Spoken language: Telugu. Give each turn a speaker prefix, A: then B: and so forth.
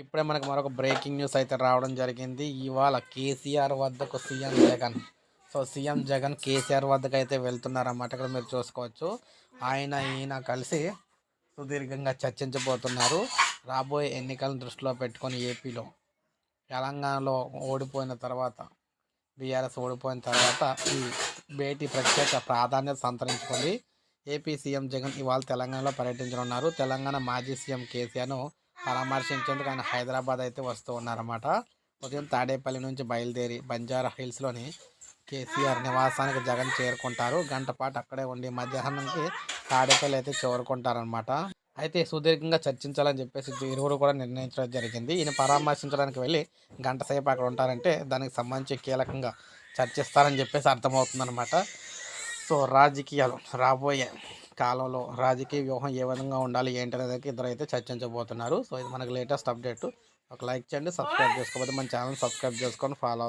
A: ఇప్పుడే మనకు మరొక బ్రేకింగ్ న్యూస్ అయితే రావడం జరిగింది. ఇవాళ కేసీఆర్ వద్దకు CM Jagan. So CM Jagan KCR వద్దకు అయితే వెళ్తున్నారన్నమాట. ఇక్కడ మీరు చూసుకోవచ్చు. ఆయన ఈయన కలిసి సుదీర్ఘంగా చర్చించబోతున్నారు. రాబోయే ఎన్నికలను దృష్టిలో పెట్టుకొని ఏపీలో తెలంగాణలో ఓడిపోయిన తర్వాత బీఆర్ఎస్ ఓడిపోయిన తర్వాత ఈ భేటీ ప్రత్యేక ప్రాధాన్యత సంతరించుకుంది ఏపీ సీఎం జగన్ ఇవాళ తెలంగాణలో పర్యటించనున్నారు. తెలంగాణ మాజీ సీఎం కేసీఆర్ను పరామర్శించేందుకు ఆయన హైదరాబాద్ అయితే వస్తూ ఉన్నారన్నమాట. ఉదయం తాడేపల్లి నుంచి బయలుదేరి బంజారా హిల్స్లోని కేసీఆర్ నివాసానికి జగన్ చేరుకుంటారు. గంట పాటు అక్కడే ఉండి మధ్యాహ్నంకి తాడేపల్లి అయితే చేరుకుంటారనమాట అయితే సుదీర్ఘంగా చర్చించాలని చెప్పేసి ఇరువురు కూడా నిర్ణయించడం జరిగింది. ఈయన పరామర్శించడానికి వెళ్ళి గంట సేపు అక్కడ ఉంటారంటే దానికి సంబంధించి కీలకంగా చర్చిస్తారని చెప్పేసి అర్థమవుతుందన్నమాట. సో రాజకీయాలు రాబోయే కాలంలో రాజకీయ వ్యూహం ఏ విధంగా ఉండాలి ఏంటి అనేది ఇద్దరు అయితే చర్చించబోతున్నారు. సో ఇది మనకి లేటెస్ట్ అప్డేట్. ఒక లైక్ చేయండి సబ్స్క్రైబ్ చేసుకోకపోతే మన ఛానల్ సబ్స్క్రైబ్ చేసుకొని ఫాలో